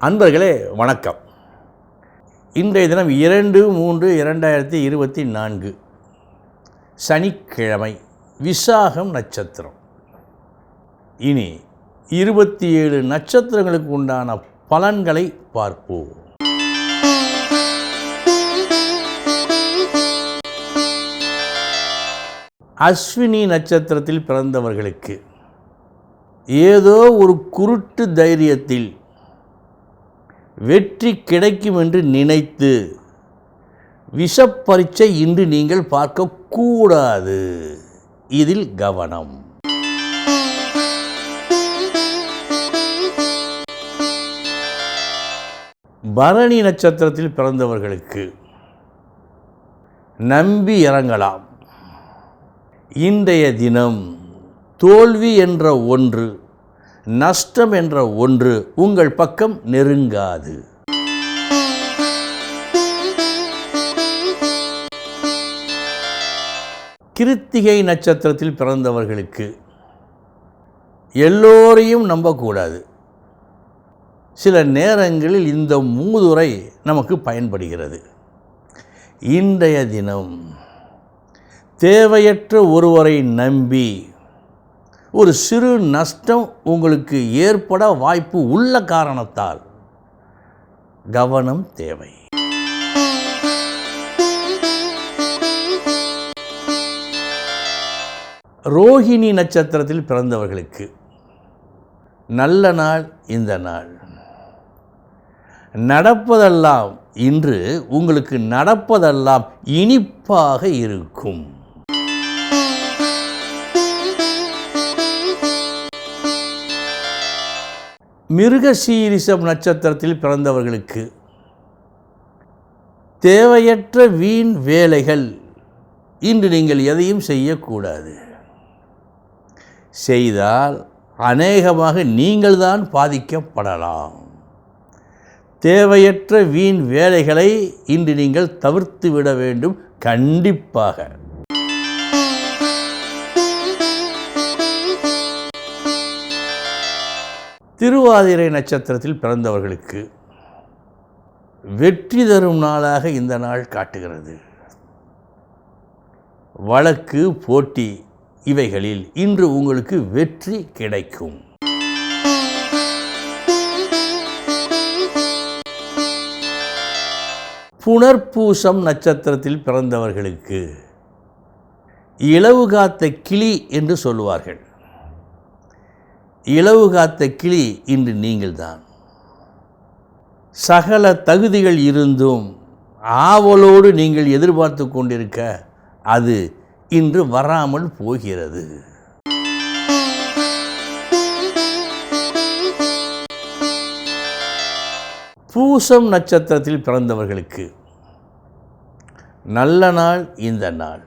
அன்பர்களே வணக்கம். இன்றைய தினம் இரண்டு மூன்று இரண்டாயிரத்தி இருபத்தி நான்கு. சனிக்கிழமை விசாகம் நட்சத்திரம். இனி இருபத்தி ஏழு நட்சத்திரங்களுக்கு உண்டான பலன்களை பார்ப்போம். அஸ்வினி நட்சத்திரத்தில் பிறந்தவர்களுக்கு ஏதோ ஒரு குருட்டு தைரியத்தில் வெற்றி கிடைக்கும் என்று நினைத்து விஷப்பரீட்சை இன்று நீங்கள் பார்க்கக்கூடாது. இதில் கவனம். பரணி நட்சத்திரத்தில் பிறந்தவர்களுக்கு நம்பி இறங்கலாம். இன்றைய தினம் தோல்வி என்ற ஒன்று நஷ்டம் என்ற ஒன்று உங்கள் பக்கம் நெருங்காது. கிருத்திகை நட்சத்திரத்தில் பிறந்தவர்களுக்கு எல்லோரையும் நம்பக்கூடாது. சில நேரங்களில் இந்த மூதுரை நமக்கு பயன்படுகிறது. இன்றைய தினம் தேவையற்ற ஒருவரை நம்பி ஒரு சிறு நஷ்டம் உங்களுக்கு ஏற்பட வாய்ப்பு உள்ள காரணத்தால். கவனம் தேவை. ரோஹிணி நட்சத்திரத்தில் பிறந்தவர்களுக்கு நல்ல நாள் இந்த நாள். நடப்பதெல்லாம் இன்று உங்களுக்கு நடப்பதெல்லாம் இனிப்பாக இருக்கும். மிருகசீரிசம் நட்சத்திரத்தில் பிறந்தவர்களுக்கு தேவையற்ற வீண் வேலைகள் இன்று நீங்கள் எதையும் செய்யக்கூடாது. செய்தால் அநேகமாக நீங்கள்தான் பாதிக்கப்படலாம். தேவையற்ற வீண் வேலைகளை இன்று நீங்கள் தவிர்த்து விட வேண்டும். கண்டிப்பாக. திருவாதிரை நட்சத்திரத்தில் பிறந்தவர்களுக்கு வெற்றி தரும் நாளாக இந்த நாள் காட்டுகிறது. வழக்கு போட்டி இவைகளில் இன்று உங்களுக்கு வெற்றி கிடைக்கும். புனர்பூசம் நட்சத்திரத்தில் பிறந்தவர்களுக்கு இளவு காத்த கிளி என்று சொல்லுவார்கள். இளவு காத்த கிளி இன்று நீங்கள்தான். சகல தகுதிகள் இருந்தும் ஆவலோடு நீங்கள் எதிர்பார்த்து கொண்டிருக்க அது இன்று வராமல் போகிறது. பூசம் நட்சத்திரத்தில் பிறந்தவர்களுக்கு நல்ல நாள் இந்த நாள்.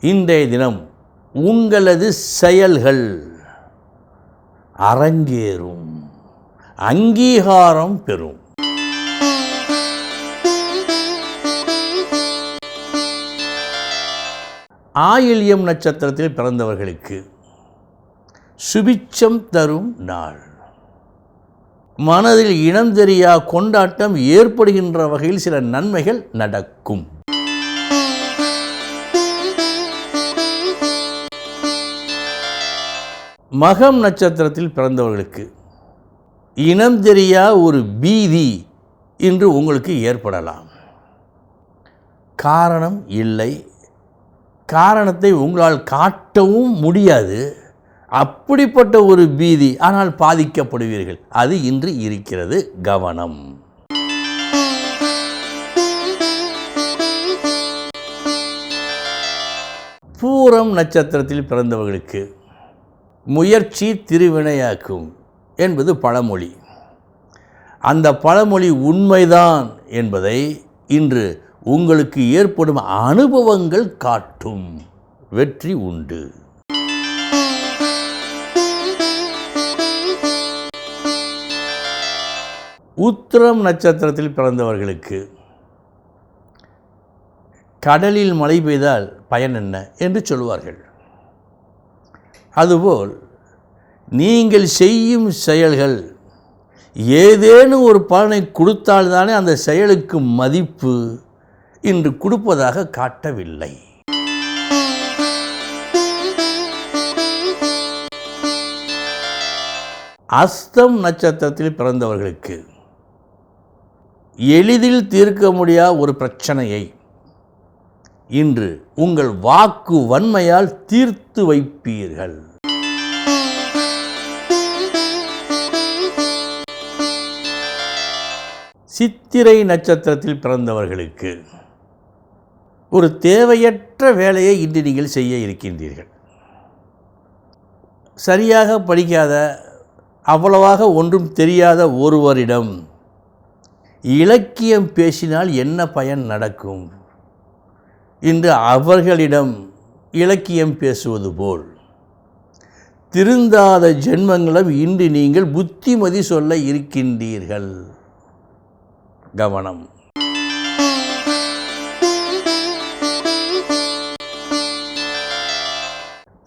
இன்றைய தினம் உங்களது செயல்கள். அரங்கேறும் அங்கீகாரம் பெறும். ஆயில்யம் நட்சத்திரத்தில் பிறந்தவர்களுக்கு சுபிச்சம் தரும் நாள். மனதில் இனம் தெரியா கொண்டாட்டம் ஏற்படுகின்ற வகையில் சில நன்மைகள் நடக்கும். மகம் நட்சத்திரத்தில் பிறந்தவர்களுக்கு இனம் தெரியா ஒரு பீதி இன்று உங்களுக்கு ஏற்படலாம். காரணம் இல்லை. காரணத்தை உங்களால் காட்டவும் முடியாது. அப்படிப்பட்ட ஒரு பீதி ஆனால் பாதிக்கப்படுவீர்கள். அது இன்று இருக்கிறது கவனம். பூரம் நட்சத்திரத்தில் பிறந்தவர்களுக்கு முயற்சி திருவினையாக்கும் என்பது பழமொழி. அந்த பழமொழி உண்மைதான் என்பதை இன்று உங்களுக்கு ஏற்படும் அனுபவங்கள் காட்டும். வெற்றி உண்டு. உத்திரம் நட்சத்திரத்தில் பிறந்தவர்களுக்கு கடலில் மழை பெய்தால் பயன் என்ன என்று சொல்வார்கள். அதுபோல் நீங்கள் செய்யும் செயல்கள் ஏதேனும் ஒரு பலனை கொடுத்தால்தானே அந்த செயலுக்கு மதிப்பு இன்று கொடுப்பதாக காட்டவில்லை. அஸ்தம் நட்சத்திரத்தில் பிறந்தவர்களுக்கு எளிதில் தீர்க்க முடியாத ஒரு பிரச்சனையை? இன்று உங்கள் வாக்கு வன்மையால் தீர்த்து வைப்பீர்கள். சித்திரை நட்சத்திரத்தில் பிறந்தவர்களுக்கு ஒரு தேவையற்ற வேலையை இன்று நீங்கள் செய்ய இருக்கின்றீர்கள். சரியாக படிக்காத அவ்வளவாக ஒன்றும் தெரியாத ஒருவரிடம் இலக்கியம் பேசினால் என்ன பயன் நடக்கும்? இன்று அவர்களிடம் இலக்கியம் பேசுவது போல். திருந்தாத ஜென்மங்களும் இன்று நீங்கள் புத்திமதி சொல்ல இருக்கின்றீர்கள். கவனம்.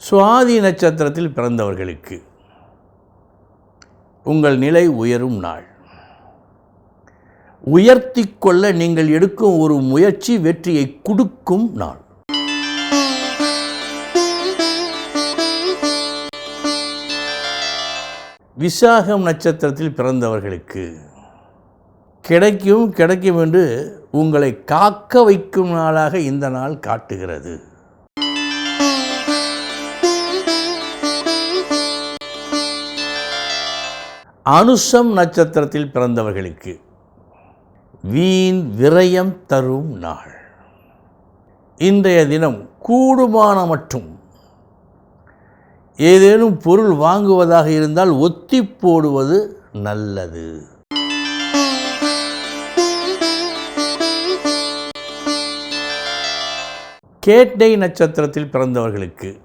சுவாதி நட்சத்திரத்தில் பிறந்தவர்களுக்கு உங்கள் நிலை உயரும் நாள். உயர்த்தி கொள்ள நீங்கள் எடுக்கும் ஒரு முயற்சி வெற்றியை கொடுக்கும் நாள். விசாகம் நட்சத்திரத்தில் பிறந்தவர்களுக்கு கிடைக்கும் கிடைக்கும் என்று உங்களை காக்க வைக்கும் நாளாக இந்த நாள் காட்டுகிறது. அனுஷம் நட்சத்திரத்தில் பிறந்தவர்களுக்கு வீண் விரயம் தரும் நாள். இன்றைய தினம் கூடுமான மட்டும் ஏதேனும் பொருள் வாங்குவதாக இருந்தால் ஒத்தி போடுவது நல்லது. கேட்டை நட்சத்திரத்தில் பிறந்தவர்களுக்கு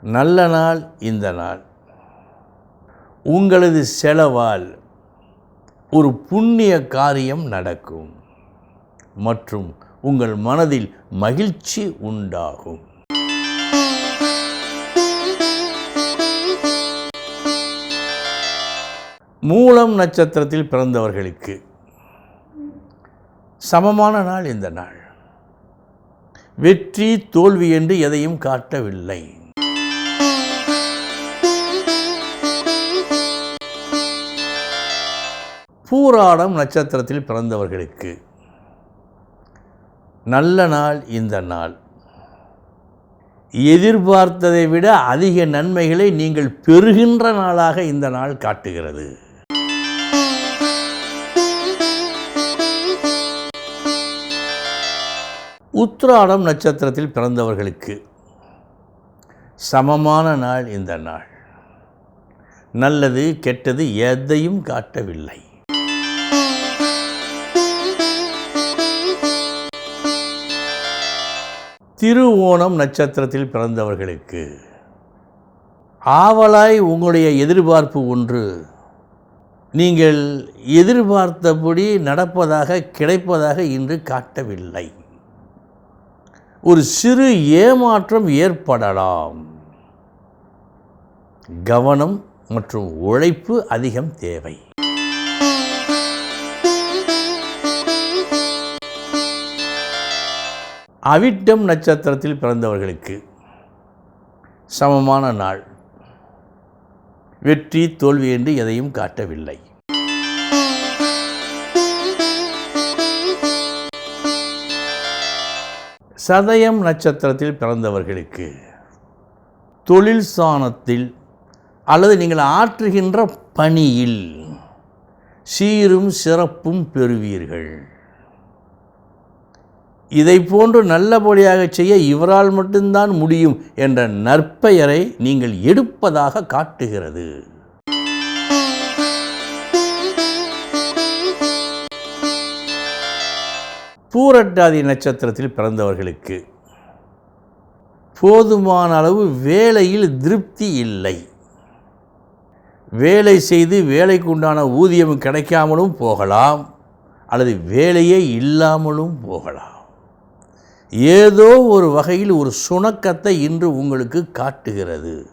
நல்ல நாள் இந்த நாள். உங்களது செலவால் ஒரு புண்ணிய காரியம் நடக்கும் மற்றும் உங்கள் மனதில் மகிழ்ச்சி உண்டாகும். மூலம் நட்சத்திரத்தில் பிறந்தவர்களுக்கு சமமான நாள் இந்த நாள். வெற்றி தோல்வி என்று எதையும் காட்டவில்லை. பூராடம் நட்சத்திரத்தில் பிறந்தவர்களுக்கு. நல்ல நாள் இந்த நாள். எதிர்பார்த்ததை விட அதிக நன்மைகளை நீங்கள் பெறுகின்ற நாளாக இந்த நாள் காட்டுகிறது. உத்ராடம் நட்சத்திரத்தில் பிறந்தவர்களுக்கு சமமான நாள் இந்த நாள். நல்லது கெட்டது எதையும் காட்டவில்லை. திருவோணம் நட்சத்திரத்தில் பிறந்தவர்களுக்கு. ஆவலாய் உங்களுடைய எதிர்பார்ப்பு ஒன்று. நீங்கள் எதிர்பார்த்தபடி நடப்பதாக கிடைப்பதாக இன்று காட்டவில்லை. ஒரு சிறு ஏமாற்றம் ஏற்படலாம். கவனம் மற்றும் உழைப்பு அதிகம் தேவை. அவிட்டம் நட்சத்திரத்தில் பிறந்தவர்களுக்கு சமமான நாள். வெற்றி தோல்வி என்று எதையும் காட்டவில்லை. சதயம் நட்சத்திரத்தில் பிறந்தவர்களுக்கு தொழில் சாணத்தில் அல்லது நீங்கள் ஆற்றுகின்ற பணியில் சீரும் சிறப்பும் பெறுவீர்கள். இதை போன்று நல்லபடியாக செய்ய இவரால் மட்டும்தான் முடியும் என்ற நற்பெயரை நீங்கள் எடுப்பதாக காட்டுகிறது. பூரட்டாதி நட்சத்திரத்தில் பிறந்தவர்களுக்கு போதுமான அளவு வேலையில் திருப்தி இல்லை. வேலை செய்து வேலைக்கு உண்டான ஊதியம் கிடைக்காமலும் போகலாம் அல்லது வேலையே இல்லாமலும் போகலாம். ஏதோ ஒரு வகையில் ஒரு சுணக்கத்தை இன்று உங்களுக்கு காட்டுகிறது.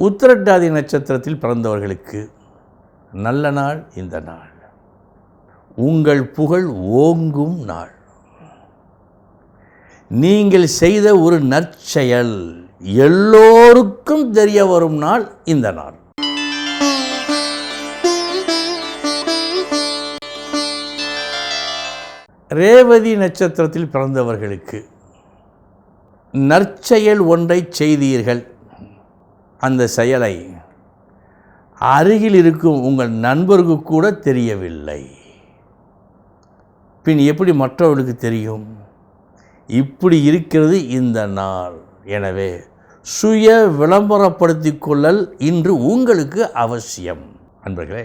உத்திரட்டாதி நட்சத்திரத்தில் பிறந்தவர்களுக்கு நல்ல நாள் இந்த நாள். உங்கள் புகழ் ஓங்கும் நாள். நீங்கள் செய்த ஒரு நற்செயல் எல்லோருக்கும் தெரிய வரும் நாள் இந்த நாள். ரேவதி நட்சத்திரத்தில் பிறந்தவர்களுக்கு நற்செயல் ஒன்றை செய்தீர்கள். அந்த செயலை அருகில் இருக்கும் உங்கள் நண்பருக்கு கூட தெரியவில்லை. பின் எப்படி மற்றவர்களுக்கு தெரியும்? இப்படி இருக்கிறது இந்த நாள். எனவே சுய விளம்பரப்படுத்திக் கொள்ளல் இன்று உங்களுக்கு அவசியம். அன்பர்களே